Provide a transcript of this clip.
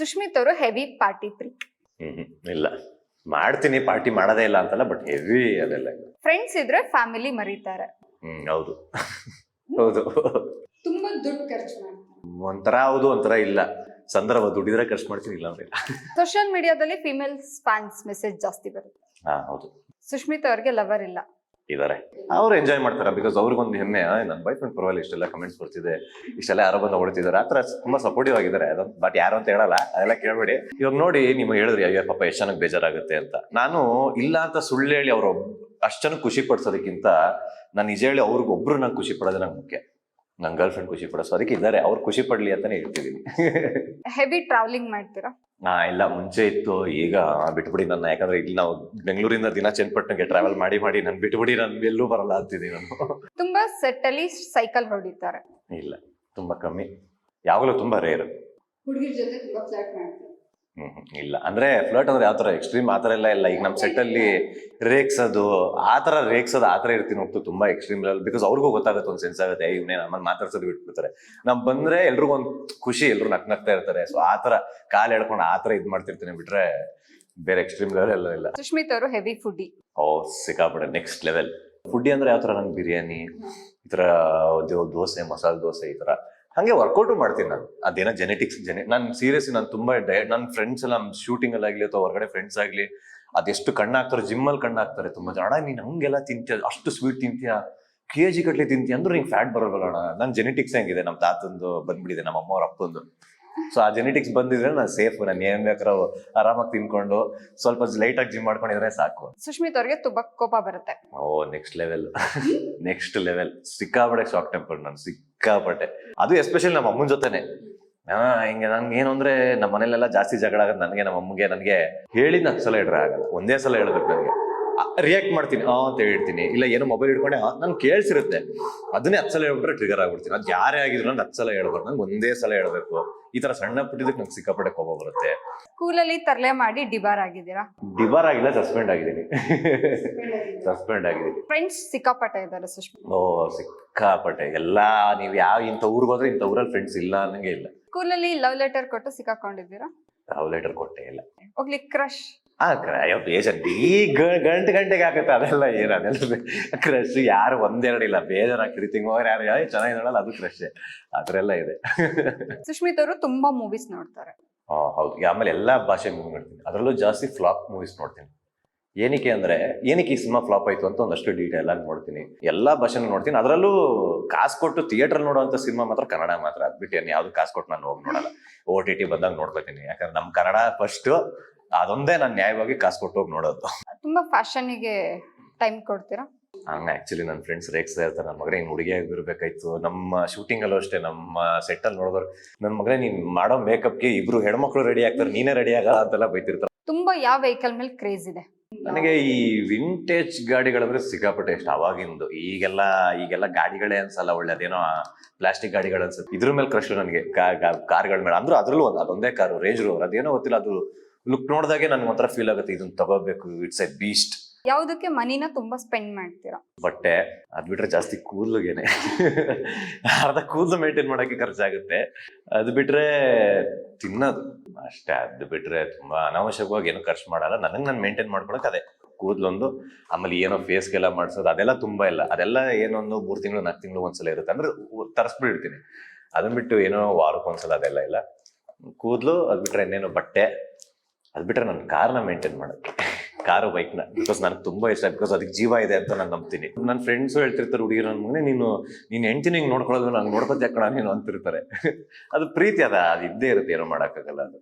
ಸುಷ್ಮಿತ್ ಅವರು heavy party ಪ್ರಿಕ್ ಹ್ಮ್ ಹ್ಮ್. ಇಲ್ಲ. ಮಾಡ್ತೀನಿ ಪಾರ್ಟಿ ಮಾಡೋದೇ ಇಲ್ಲ ಅಂತಲ್ಲ ಬಟ್ ಹೆವಿ ಅದೆಲ್ಲ ಇಲ್ಲ. ಫ್ರೆಂಡ್ಸ್ ಇದ್ರೆ ಫ್ಯಾಮಿಲಿ ಮರೀತಾರೆ. ಹ್ಮ್ ಹೌದು. ಹೌದು. ತುಂಬಾ ದುಡ್ಡು ಖರ್ಚು ಮಾಡ್ತಾರೆ. ಒಂಥರ ಹೌದು ಒಂಥರ ಇಲ್ಲ. ಸಂದರ್ಭ ದುಡಿದ್ರೆ ಖರ್ಚು ಮಾಡ್ತೀನಿ ಇಲ್ಲ ಅಂದ್ರೆ ಇಲ್ಲ. ಸೋಷಿಯಲ್ ಮೀಡಿಯಾದಲ್ಲಿ ಫಿಮೇಲ್ ಫ್ಯಾನ್ಸ್ ಮೆಸೇಜ್ ಜಾಸ್ತಿ ಬರುತ್ತೆ. ಹಾ ಹೌದು. ಸುಶ್ಮಿತ್ ಅವ್ರಿಗೆ ಲವರ್ ಇಲ್ಲ. ಇದಾರೆ. ಅವ್ರು ಎಂಜಾಯ್ ಮಾಡ್ತಾರೆ? ಬಿಕಾಸ್ ಅವ್ರಿಗೊಂದು ಹೆಮ್ಮೆ ನನ್ನ ಬಾಯ್ ಫ್ರೆಂಡ್ ಪರವಾಗಿಲ್ಲ ಇಷ್ಟೆಲ್ಲ ಕಮೆಂಟ್ಸ್ ಬರ್ತಿದೆ ಇಷ್ಟೆಲ್ಲ ಯಾರೋ ಬಂದು ಹೊಡ್ತಿದ್ದಾರೆ ಆ ಥರ ತುಂಬಾ ಸಪೋರ್ಟಿವ್ ಆಗಿದ್ದಾರೆ. ಅದೊಂದು ಬಟ್ ಯಾರು ಅಂತ ಹೇಳಲ್ಲ ಅದೆಲ್ಲ ಕೇಳಬೇಡಿ. ಇವಾಗ ನೋಡಿ ನಿಮಗೆ ಹೇಳಿದ್ರಿ ಅಯ್ಯೋ ಪಾಪ ಎಷ್ಟು ಚೆನ್ನಾಗಿ ಬೇಜಾರಾಗುತ್ತೆ ಅಂತ. ನಾನು ಇಲ್ಲ ಅಂತ ಸುಳ್ಳು ಹೇಳಿ ಅವ್ರು ಅಷ್ಟು ಚೆನ್ನಾಗಿ ಖುಷಿ ಪಡಿಸೋದಕ್ಕಿಂತ ನಾನು ನಿಜ ಹೇಳಿ ಅವ್ರಿಗೊಬ್ರು ನಂಗೆ ಖುಷಿ ಪಡೋದೇ ನಂಗೆ ಮುಖ್ಯ. ನನ್ನ ಗರ್ಲ್ ಫ್ರೆಂಡ್ ಖುಷಿ ಪಡಿಸೋ ಅದಕ್ಕೆ ಇದ್ದಾರೆ. ಅವ್ರು ಖುಷಿ ಪಡ್ಲಿ ಅಂತಾನೆ ಹೇಳ್ತಿದ್ದೀನಿ ಹೆವಿ ಟ್ರಾವೆಲಿಂಗ್ ಮಾಡ್ತೀರಾ? ಇಲ್ಲ ಮುಂಚೆ ಇತ್ತು. ಈಗ ಬಿಟ್ಬಿಡಿ ನನ್ನ ಯಾಕಂದ್ರೆ ಇಲ್ಲಿ ನಾವು ಬೆಂಗಳೂರಿಂದ ದಿನ ಚನ್ನಪಟ್ಟಣಕ್ಕೆ ಟ್ರಾವೆಲ್ ಮಾಡಿ ಮಾಡಿ ನಾನು ಬಿಟ್ಬಿಡಿ ನಾನು ಎಲ್ಲೂ ಬರಲ್ಲ ಅಂತಿದ್ದೀನಿ ನಾನು. ತುಂಬಾ ಸೆಟ್ ಅಲ್ಲಿ ಸೈಕಲ್ ಹೊಡಿತಾರೆ ಇಲ್ಲ ತುಂಬಾ ಕಮ್ಮಿ. ಯಾವಾಗಲೂ ತುಂಬಾ ರೇರ್ ಹುಡುಗಿರ ಜೊತೆ ತುಂಬಾ ಫ್ಲಾಟ್ ಮಾಡ್ತಾರೆ. ಇಲ್ಲ. ಅಂದ್ರೆ ಫ್ಲರ್ಟ್ ಅಂದ್ರೆ ಯಾವ ತರ ಎಕ್ಸ್ಟ್ರೀಮ್ ಆತರ ಎಲ್ಲ ಇಲ್ಲ. ಈಗ ನಮ್ ಸೆಟ್ ಅಲ್ಲಿ ರೇಗ್ಸೋದು ಆ ಥರ ರೇಗ್ಸೋದು ಆ ಥರ ಇರ್ತೀನಿ ಹೋಗ್ತು ತುಂಬಾ ಎಕ್ಸ್ಟ್ರೀಮ್ ಲೆವೆಲ್ ಬಿಕಾಸ್ ಅವ್ರಿಗೂ ಗೊತ್ತಾಗುತ್ತೆ ಒಂದು ಸೆನ್ಸ್ ಆಗುತ್ತೆ ಇವನೇ ನಮ್ಮನ್ನ ಮಾತಾಡ್ಸೋದು ಬಿಟ್ಬಿಡ್ತಾರೆ. ನಮ್ ಬಂದ್ರೆ ಎಲ್ರಿಗೂ ಒಂದು ಖುಷಿ ಎಲ್ರು ನಕ್ ನಗ್ತಾ ಇರ್ತಾರೆ ಸೊ ಆತರ ಕಾಲ್ ಎಳ್ಕೊಂಡು ಆತರ ಇದ್ ಮಾಡ್ತಿರ್ತೀನಿ ಬಿಟ್ರೆ ಬೇರೆ ಎಕ್ಸ್ಟ್ರೀಮ್ ಲೆವೆಲ್ ಎಲ್ಲ ಇಲ್ಲ. ಸುಷ್ಮಿತ್ ಅವರು ಹೆವಿ ಫುಡ್ಡಿ ಓ ಸಿಕ್ಕಾಪಡೆ ನೆಕ್ಸ್ಟ್ ಲೆವೆಲ್ ಫುಡ್ಡಿ ಅಂದ್ರೆ ಯಾವ ತರ ನಂಗೆ ಬಿರಿಯಾನಿ ಈ ತರ ದೋಸೆ ಮಸಾಲೆ ದೋಸೆ ಈ ಥರ ಹಂಗೆ ವರ್ಕೌಟು ಮಾಡ್ತೀನಿ ನಾನು. ಅದೇನೋ ಜೆನೆಟಿಕ್ಸ್ ಜೆನೆ ನಾನು ಸೀರಿಯಸ್ಲಿ ನಾನು ತುಂಬಾ ಡಯಟ್ ನನ್ನ ಫ್ರೆಂಡ್ಸ್ ಎಲ್ಲ ಶೂಟಿಂಗ್ ಅಲ್ಲಿ ಆಗಲಿ ಅಥವಾ ಹೊರಗಡೆ ಫ್ರೆಂಡ್ಸ್ ಆಗಲಿ, ಅದೆಷ್ಟು ಕಣ್ಣು ಹಾಕ್ತಾರೆ ಜಿಮ್ ಅಲ್ಲಿ ಕಣ್ಣು ಹಾಕ್ತಾರೆ, ತುಂಬಾ ಜನ ನೀನ್ ಹಂಗೆಲ್ಲ ತಿಂತೀಯ? ಅಷ್ಟು ಸ್ವೀಟ್ ತಿಂತೀಯ? ಕೆ ಜಿ ಕಟ್ಲಿ ತಿಂತೀಯ? ಅಂದ್ರೆ ನಿಂಗೆ ಫ್ಯಾಟ್ ಬರೋಲ್ಲ ಅಣ್ಣ. ನನ್ನ ಜೆನೆಟಿಕ್ಸ್ ಹೆಂಗಿದೆ? ನಮ್ಮ ತಾತಂದು ಬಂದ್ಬಿಟ್ಟಿದೆ ನಮ್ಮ ಅಮ್ಮ ಅವ್ರ ಅಪ್ಪಂದು. ಸೊ ಆ ಜೆನೆಟಿಕ್ಸ್ ಬಂದಿದ್ರೆ ನಾನು ಸೇಫ್ ನಾನು ಏನ್ ಬೇಕಾದ್ರೂ ಆರಾಮಾಗಿ ತಿನ್ಕೊಂಡು ಸ್ವಲ್ಪ ಲೈಟ್ ಆಗಿ ಜಿಮ್ ಮಾಡ್ಕೊಂಡಿದ್ರೆ ಸಾಕು. ಸುಶ್ಮಿತ್ ಅವ್ರಿಗೆ ತುಂಬಾ ಕೋಪ ಬರುತ್ತೆ. ಓ ನೆಕ್ಸ್ಟ್ ಲೆವೆಲ್ ನೆಕ್ಸ್ಟ್ ಲೆವೆಲ್ ಸಿಕ್ಕಾಪಟ್ಟೆ ಶಾಕ್ ಟೆಂಪರ್ ನಾನು ಸಿಕ್ಕಾಪಟ್ಟೆ. ಅದು ಎಸ್ಪೆಷಲಿ ನಮ್ಮ ಅಮ್ಮನ ಜೊತೆನೆ. ಹಾ ಹಿಂಗೆ ನನ್ಗೆ ಏನು ಅಂದ್ರೆ ನಮ್ಮ ಮನೇಲೆಲ್ಲ ಜಾಸ್ತಿ ಜಗಳ ಆಗೋದು ನನಗೆ ನಮ್ಮ ಅಮ್ಮಗೆ ನನಗೆ ಹೇಳಿದ ಹತ್ತು ಸಲ ಇಡ್ರೆ ಆಗಲ್ಲ. ಒಂದೇ ಸಲ ಹೇಳ್ಬೇಕು ನನಗೆ. ರಿಯಾಕ್ಟ್ ಮಾಡ್ತೀನಿ ಆ ಅಂತ ಹೇಳ್ತೀನಿ. ಇಲ್ಲ ಏನೋ ಮೊಬೈಲ್ ಹಿಡ್ಕೊಂಡೆ ನನ್ಗೆ ಕೇಳಿಸಿರುತ್ತೆ. ಅದನ್ನೇ ಹತ್ತು ಸಲ ಹೇಳ್ಬಿಟ್ರೆ ಟ್ರಿಗರ್ ಆಗ್ಬಿಡ್ತೀನಿ. ಅದು ಯಾರೇ ಆಗಿದ್ರು ನಂಗೆ ಹತ್ತು ಸಲ ಹೇಳ್ಬಾರ್ದು ನಂಗೆ ಒಂದೇ ಸಲ ಹೇಳ್ಬೇಕು. ಈ ತರ ಸಣ್ಣ ಪುಟ್ಟಿದ್ದಕ್ಕೆ ನಂಗೆ ಸಿಕ್ಕಾಪಟ್ಟೆ ಕೋಪ ಬರುತ್ತೆ. ಸ್ಕೂಲಲ್ಲಿ ತರಲೆ ಮಾಡಿ ಡಿಬಾರ್ ಆಗಿದ್ದೀರಾ? ಡಿಬಾರ್ ಆಗಿಲ್ಲ ಸಸ್ಪೆಂಡ್ ಆಗಿದ್ದೀನಿ. ಸಸ್ಪೆಂಡ್ ಆಗಿದ್ದೀನಿ. ಫ್ರೆಂಡ್ಸ್ ಸಿಕ್ಕಾಪಟ್ಟೆ ಇದ್ದಾರೆ ಸುಷ್ಮಾ. ಓ ಸಿಕ್ಕಾಪಟ್ಟೆ. ಎಲ್ಲಾ ನೀವು ಯಾವ ಇಂಥ ಊರಿಗೆ ಹೋದ್ರೆ ಇಂಥ ಊರಲ್ಲಿ ಫ್ರೆಂಡ್ಸ್ ಇಲ್ಲ ಅನ್ನಂಗೆ ಇಲ್ಲ. ಸ್ಕೂಲಲ್ಲಿ ಲವ್ ಲೆಟರ್ ಕೊಟ್ಟು ಸಿಕ್ಕಾಕೊಂಡಿದ್ದೀರಾ? ಲವ್ ಲೆಟರ್ ಕೊಟ್ಟೆ ಇಲ್ಲ. ಹೋಗ್ಲಿ ಕ್ರಶ್ ಆ ಕ್ರಯ ಬೇಜಾರು ಈ ಗಂಟೆ ಗಂಟೆಗೆ ಆಗುತ್ತೆ ಅದೆಲ್ಲ ಏನು ಅದೆಲ್ಲ ಕ್ರಶ್ ಯಾರು ಒಂದೆರಡು ಇಲ್ಲ ಬೇಜಾರಾಗ್ತಿರಿ ತಿಂಗೋರ್ ಯಾರು ಚೆನ್ನಾಗಿ ನೋಡಲ್ಲ ಅದು ಕ್ರಶ್ ಆ ಥರ ಎಲ್ಲ ಇದೆ. ಸುಶ್ಮಿತ್ ಅವರು ತುಂಬಾ ಮೂವೀಸ್ ನೋಡ್ತಾರೆ. ಹಾ ಹೌದು. ಆಮೇಲೆ ಎಲ್ಲಾ ಭಾಷೆ ಮೂವಿ ನೋಡ್ತೀನಿ. ಅದರಲ್ಲೂ ಜಾಸ್ತಿ ಫ್ಲಾಪ್ ಮೂವೀಸ್ ನೋಡ್ತೀನಿ. ಏನಕ್ಕೆ ಅಂದ್ರೆ ಏನಕ್ಕೆ ಈ ಸಿನಿಮಾ ಫ್ಲಾಪ್ ಆಯ್ತು ಅಂತ ಒಂದಷ್ಟು ಡೀಟೇಲ್ ಆಗಿ ನೋಡ್ತೀನಿ. ಎಲ್ಲಾ ಭಾಷೆನೂ ನೋಡ್ತೀನಿ. ಅದರಲ್ಲೂ ಕಾಸು ಕೊಟ್ಟು ಥಿಯೇಟರ್ ನೋಡುವಂತ ಸಿನಿಮಾ ಮಾತ್ರ ಕನ್ನಡ ಮಾತ್ರ. ಅದ್ಬಿಟ್ಟು ಏನು ಯಾವ್ದು ಕಾಸು ಕೊಟ್ಟು ನಾನು ಹೋಗಿ ನೋಡಲ್ಲ. ಓ ಟಿ ಟಿ ಬಂದಾಗ ನೋಡ್ಕೊತೀನಿ ಯಾಕಂದ್ರೆ ನಮ್ಮ ಕನ್ನಡ ಫಸ್ಟ್ ಅದೊಂದೇ ನಾನು ನ್ಯಾಯವಾಗಿ ಕಾಸು ಕೊಟ್ಟು ಹೋಗಿ ನೋಡೋದು. ತುಂಬಾ ಫ್ಯಾಷನ್ಗೆ ಟೈಮ್ ಕೊಡ್ತೀರಾ? ಹಂಗ ಆಕ್ಚುಲಿ ನನ್ನ ಫ್ರೆಂಡ್ಸ್ ರೇಕ್ಸ್ ಇರ್ತಾರೆ ನನ್ನ ಮಗನೇ ನೀನು ಹುಡುಗಿ ಆಗಿರ್ಬೇಕಾಯ್ತು. ನಮ್ಮ ಶೂಟಿಂಗ್ ಅಲ್ಲೂ ಅಷ್ಟೇ ನಮ್ಮ ಸೆಟ್ ಅಲ್ಲಿ ನೋಡಿದ್ರು ನನ್ನ ಮಗನೇ ನೀನ್ ಮಾಡೋ ಮೇಕಪ್ಗೆ ಇಬ್ರು ಹೆಣ್ಮಕ್ಳು ರೆಡಿ ಆಗ್ತಾರೆ ನೀನೇ ರೆಡಿ ಆಗಲ್ಲ ಅಂತೆಲ್ಲ ಬೈತಿರ್ತಾರೆ. ತುಂಬಾ ಯಾವ ವೆಹಿಕಲ್ ಮೇಲೆ ಕ್ರೇಜ್ ಇದೆ? ನನಗೆ ಈ ವಿಂಟೇಜ್ ಗಾಡಿಗಳಂದ್ರೆ ಸಿಕ್ಕಾಪಟ್ಟೆ ಇಷ್ಟ. ಅವಾಗಿಂದು ಈಗೆಲ್ಲ ಈಗೆಲ್ಲ ಗಾಡಿಗಳೇ ಅನ್ಸಲ್ಲ ಒಳ್ಳೆ ಅದೇನೋ ಪ್ಲಾಸ್ಟಿಕ್ ಗಾಡಿಗಳು ಅನ್ಸುತ್ತೆ. ಇದ್ರ ಮೇಲೆ ಕ್ರಶ್ ನನಗೆ. ಕಾರ್ಗಳ ಮೇಲೆ. ಅಂದ್ರೂ ಅದ್ರಲ್ಲೂ ಒಂದು ಅದೊಂದೇ ಕಾರು ರೇಂಜ್ ರೋವರ್ ಅದೇನೋ ಗೊತ್ತಿಲ್ಲ ಅದು ಲುಕ್ ನೋಡಿದಾಗೆ ನನ್ಗೆ ಒಂಥರ ಫೀಲ್ ಆಗುತ್ತೆ ಇದನ್ನ ತಗೋಬೇಕು ಇಟ್ಸ್ ಎ ಬೀಸ್ಟ್ ಯಾವ್ದಕ್ಕೆ ಮನಿನ ತುಂಬಾ ಸ್ಪೆಂಡ್ ಮಾಡ್ತೀರಾ? ಬಟ್ಟೆ ಅದ್ ಬಿಟ್ರೆ ಜಾಸ್ತಿ ಕೂದಲುಗೆನೆ. ಅರ್ಧ ಕೂದಲು ಮೇಂಟೈನ್ ಮಾಡಕ್ಕೆ ಖರ್ಚಾಗುತ್ತೆ. ಅದ್ ಬಿಟ್ರೆ ತಿನ್ನೋದು. ಅಷ್ಟೇ ಅದು ಬಿಟ್ರೆ ತುಂಬಾ ಅನಾವಶ್ಯಕವಾಗಿ ಏನು ಖರ್ಚು ಮಾಡಲ್ಲ. ನನಗೆ ನಾನು ಮೇಂಟೈನ್ ಮಾಡ್ಕೊಳಕ್ ಅದೇ. ಕೂದಲೊಂದು ಆಮೇಲೆ ಏನೋ ಫೇಸ್ಗೆಲ್ಲ ಮಾಡಿಸೋದು ಅದೆಲ್ಲ ತುಂಬಾ ಇಲ್ಲ. ಅದೆಲ್ಲ ಏನೊಂದು ಮೂರು ತಿಂಗಳು ನಾಲ್ಕು ತಿಂಗಳು ಒಂದ್ಸಲ ಇರುತ್ತೆ. ಅಂದ್ರೆ ತರಿಸ್ಬಿಟ್ಟಿರ್ತೀನಿ ಅದನ್ನ ಬಿಟ್ಟು ಏನೋ ವಾರಕ್ಕೊಂದ್ಸಲ ಅದೆಲ್ಲ ಇಲ್ಲ. ಕೂದಲು ಅದ್ ಬಿಟ್ರೆ ಇನ್ನೇನು ಬಟ್ಟೆ. ಅದ್ ಬಿಟ್ರೆ ನನ್ನ ಕಾರ್ನ ಮೇಂಟೈನ್ ಕಾರು ಬೈಕ್ನ ಬಿಕಾಸ್ ನನಗೆ ತುಂಬಾ ಇಷ್ಟ ಬಿಕಾಸ್ ಅದಕ್ಕೆ ಜೀವ ಇದೆ ಅಂತ ನಾನು ನಂಬ್ತೀನಿ. ನನ್ನ ಫ್ರೆಂಡ್ಸು ಹೇಳ್ತಿರ್ತಾರೆ, ಹುಡುಗಿರು ನನ್ನ ಮಗನೇ, ನೀನು ನೀನು ಹೆಂಡ್ತಿನ ಹಿಂಗೆ ನೋಡ್ಕೊಳ್ಳೋದು, ನಂಗೆ ನೋಡ್ಕೊತ ಯಾಕಣ ನೀನು ಅಂತಿರ್ತಾರೆ. ಅದು ಪ್ರೀತಿ ಅದ, ಅದು ಇದ್ದೇ ಇರುತ್ತೆ, ಏನೋ ಮಾಡೋಕ್ಕಾಗಲ್ಲ ಅದು.